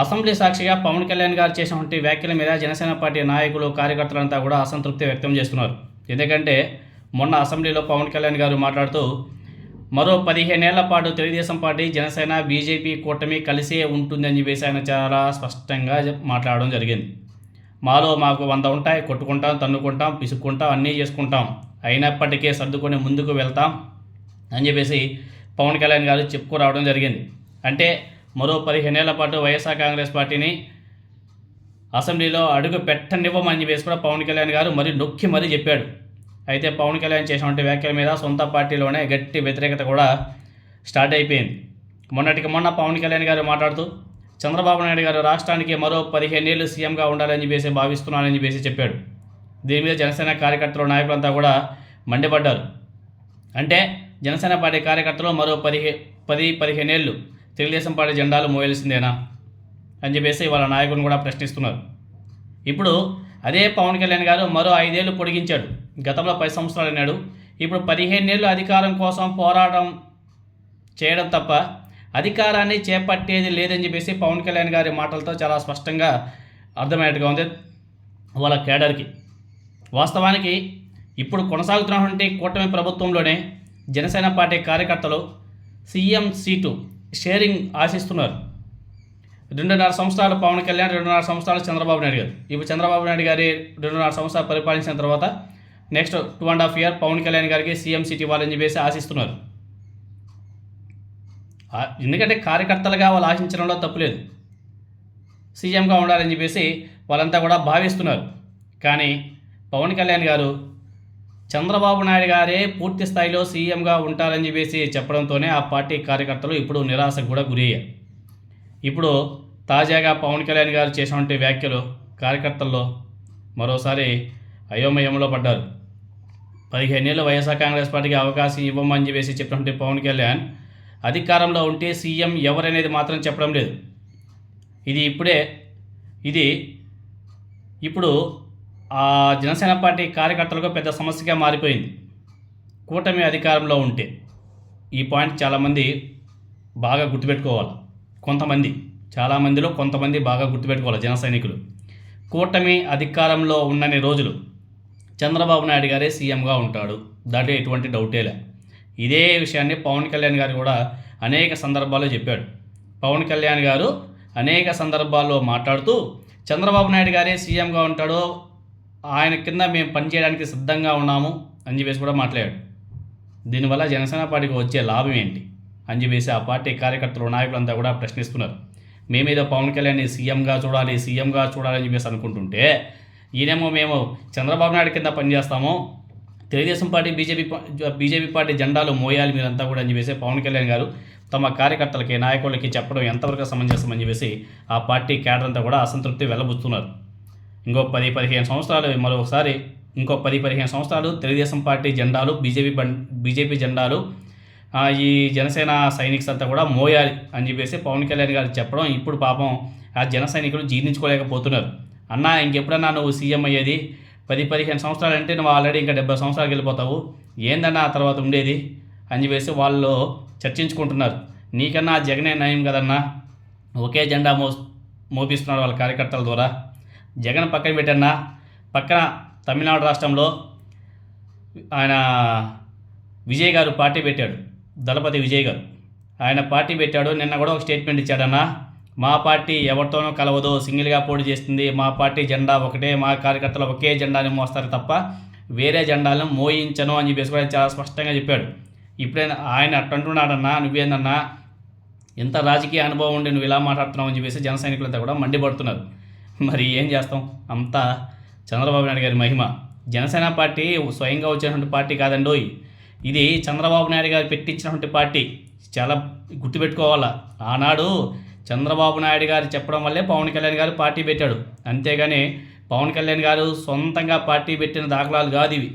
Assembly సాక్షిగా పవన్ కళ్యాణ్ గారు చేసినటువంటి వ్యాఖ్యల మీద జనసేన పార్టీ నాయకులు కార్యకర్తలంతా కూడా అసంతృప్తి వ్యక్తం చేస్తున్నారు. ఎందుకంటే మొన్న అసెంబ్లీలో పవన్ కళ్యాణ్ గారు మాట్లాడుతూ మరో పదిహేనేళ్ళ పాటు తెలుగుదేశం పార్టీ జనసేన బీజేపీ కూటమి కలిసే ఉంటుందని చెప్పేసి ఆయన చాలా స్పష్టంగా మాట్లాడడం జరిగింది. మాలో మాకు వంద ఉంటాయి కొట్టుకుంటాం తన్నుకుంటాం పిసుక్కుంటాం అన్నీ చేసుకుంటాం. అయినప్పటికీ సర్దుకొని ముందుకు వెళ్తాం అని చెప్పేసి పవన్ కళ్యాణ్ గారు చెప్పుకురావడం జరిగింది. అంటే మరో పదిహేనేళ్ళ పాటు వైఎస్ఆర్ కాంగ్రెస్ పార్టీని అసెంబ్లీలో అడుగు పెట్టనివ్వమని చెప్పేసి కూడా పవన్ కళ్యాణ్ గారు మరి నొక్కి మరీ చెప్పాడు. అయితే పవన్ కళ్యాణ్ చేసినటువంటి వ్యాఖ్యల మీద సొంత పార్టీలోనే గట్టి వ్యతిరేకత కూడా స్టార్ట్ అయిపోయింది. మొన్నటికి మొన్న పవన్ కళ్యాణ్ గారు మాట్లాడుతూ చంద్రబాబు నాయుడు గారు రాష్ట్రానికి మరో పదిహేనేళ్ళు సీఎంగా ఉండాలని చెప్పేసి భావిస్తున్నానని చెప్పేసి చెప్పాడు. దీని మీద జనసేన కార్యకర్తలు నాయకులంతా కూడా మండిపడ్డారు. అంటే జనసేన పార్టీ కార్యకర్తలు మరో పదిహే పది పదిహేనేళ్ళు తెలుగుదేశం పార్టీ జెండాలు మోయాల్సిందేనా అని చెప్పేసి వాళ్ళ నాయకులను కూడా ప్రశ్నిస్తున్నారు. ఇప్పుడు అదే పవన్ కళ్యాణ్ గారు మరో ఐదేళ్ళు పొడిగించాడు. గతంలో పది సంవత్సరాలు అన్నాడు. ఇప్పుడు పదిహేనేళ్ళు అధికారం కోసం పోరాటం చేయడం తప్ప అధికారాన్ని చేపట్టేది లేదని చెప్పేసి పవన్ కళ్యాణ్ గారి మాటలతో చాలా స్పష్టంగా అర్థమయ్యేట్టుగా ఉంది వాళ్ళ కేడర్కి. వాస్తవానికి ఇప్పుడు కొనసాగుతున్నటువంటి కూటమి ప్రభుత్వంలోనే జనసేన పార్టీ కార్యకర్తలు సీఎం సీటు షేరింగ్ ఆశిస్తున్నారు. రెండున్నర సంవత్సరాలు పవన్ కళ్యాణ్ రెండున్నర సంవత్సరాలు చంద్రబాబు నాయుడు గారు. ఇప్పుడు చంద్రబాబు నాయుడు గారి రెండున్నర సంవత్సరాలు పరిపాలించిన తర్వాత next two and half year Pawan Kalyan గారికి సీఎం సీట్ ఇవ్వాలని చెప్పేసి ఆశిస్తున్నారు. ఎందుకంటే కార్యకర్తలుగా వాళ్ళు ఆశించడంలో తప్పులేదు సీఎంగా ఉండాలని చెప్పేసి వాళ్ళంతా కూడా భావిస్తున్నారు. కానీ పవన్ కళ్యాణ్ గారు చంద్రబాబు నాయుడు గారే పూర్తి స్థాయిలో సీఎంగా ఉంటారని చెప్పేసి చెప్పడంతోనే ఆ పార్టీ కార్యకర్తలు ఇప్పుడు నిరాశకు కూడా గురయ్యారు ఇప్పుడు తాజాగా పవన్ కళ్యాణ్ గారు చేసినటువంటి వ్యాఖ్యలు కార్యకర్తల్లో మరోసారి అయోమయంలో పడ్డారు. పదిహేనేళ్ళు వైఎస్ఆర్ కాంగ్రెస్ పార్టీకి అవకాశం ఇవ్వమని చెప్పేసి చెప్పినటువంటి పవన్ కళ్యాణ్ అధికారంలో ఉంటే సీఎం ఎవరనేది మాత్రం చెప్పడం లేదు. ఇది ఇప్పుడే ఇది ఇప్పుడు జనసేన పార్టీ కార్యకర్తలకు పెద్ద సమస్యగా మారిపోయింది. కూటమి అధికారంలో ఉంటే ఈ పాయింట్ చాలామంది బాగా గుర్తుపెట్టుకోవాలి. కొంతమంది చాలామందిలో కొంతమంది బాగా గుర్తుపెట్టుకోవాలి జన సైనికులు. కూటమి అధికారంలో ఉన్నన్ని రోజులు చంద్రబాబు నాయుడు గారే సీఎంగా ఉంటాడు. దాంట్లో ఎటువంటి డౌటేలే ఇదే విషయాన్ని పవన్ కళ్యాణ్ గారు కూడా అనేక సందర్భాల్లో చెప్పాడు. పవన్ కళ్యాణ్ గారు అనేక సందర్భాల్లో మాట్లాడుతూ చంద్రబాబు నాయుడు గారే సీఎంగా ఉంటాడు ఆయన కింద మేము పనిచేయడానికి సిద్ధంగా ఉన్నాము అని చెప్పేసి కూడా మాట్లాడాడు. దీనివల్ల జనసేన పార్టీకి వచ్చే లాభం ఏంటి? అని చెప్పేసి ఆ పార్టీ కార్యకర్తలు నాయకులంతా కూడా ప్రశ్నిస్తున్నారు. మేమేదో పవన్ కళ్యాణ్ని సీఎంగా చూడాలి సీఎంగా చూడాలని చెప్పేసి అనుకుంటుంటే ఈయనేమో మేము చంద్రబాబు నాయుడు కింద పనిచేస్తాము Telugu Desam party BJP BJP party జెండాలు మోయాలి మీరంతా కూడా అని చెప్పేసి పవన్ కళ్యాణ్ గారు తమ కార్యకర్తలకి నాయకులకి చెప్పడం ఎంతవరకు సమంజసం అని చెప్పేసి ఆ పార్టీ కేడర్ అంతా కూడా అసంతృప్తి వెళ్ళబుచ్చుతున్నారు ఇంకో పది పదిహేను సంవత్సరాలు మరొకసారి ఇంకో పది పదిహేను సంవత్సరాలు తెలుగుదేశం పార్టీ జెండాలు బీజేపీ బం బీజేపీ జెండాలు ఆ, ఈ జనసేన సైనిక్స్ అంతా కూడా మోయాలి అని చెప్పేసి పవన్ కళ్యాణ్ గారు చెప్పడం ఇప్పుడు పాపం ఆ జన సైనికులు జీర్ణించుకోలేకపోతున్నారు. అన్న ఇంకెప్పుడన్నా నువ్వు సీఎం అయ్యేది? పది పదిహేను సంవత్సరాలు అంటే నువ్వు ఆల్రెడీ ఇంకా డెబ్బై సంవత్సరాలకు వెళ్ళిపోతావు. ఏందన్నా ఆ తర్వాత ఉండేది? అని చెప్పేసి వాళ్ళు చర్చించుకుంటున్నారు. నీకన్నా ఆ జగనే నయం కదన్నా? ఒకే జెండా మో మోపిస్తున్నారు వాళ్ళ కార్యకర్తల ద్వారా. జగన్ పక్కన పెట్టన్నా పక్కన తమిళనాడు రాష్ట్రంలో ఆయన విజయ్ గారు పార్టీ పెట్టాడు దళపతి విజయ్ గారు. ఆయన పార్టీ పెట్టాడు నిన్న కూడా ఒక స్టేట్మెంట్ ఇచ్చాడన్నా మా పార్టీ ఎవరితోనూ కలవదు సింగిల్గా పోటీ చేస్తుంది మా పార్టీ జెండా ఒకటే మా కార్యకర్తలు ఒకే జెండాని మోస్తారు తప్ప వేరే జెండాలను మోయించను అని చెప్పేసి కూడా చాలా స్పష్టంగా చెప్పాడు. ఇప్పుడైనా ఆయన అట్టంటున్నాడన్నా నువ్వేందన్నా ఎంత రాజకీయ అనుభవం ఉండి నువ్వు ఇలా మాట్లాడుతున్నావు అని చెప్పేసి జన సైనికులంతా కూడా మండిపడుతున్నారు. మరి ఏం చేస్తాం? అంతా చంద్రబాబు నాయుడు గారి మహిమ. జనసేన పార్టీ స్వయంగా వచ్చినటువంటి పార్టీ కాదండోయ్. ఇది చంద్రబాబు నాయుడు గారు పెట్టించినటువంటి పార్టీ. చాలా గుర్తుపెట్టుకోవాలా? ఆనాడు చంద్రబాబు నాయుడు గారు చెప్పడం వల్లే పవన్ కళ్యాణ్ గారు పార్టీ పెట్టాడు. అంతేగాని పవన్ కళ్యాణ్ గారు సొంతంగా పార్టీ పెట్టిన దాఖలాలు కాదు ఇవి.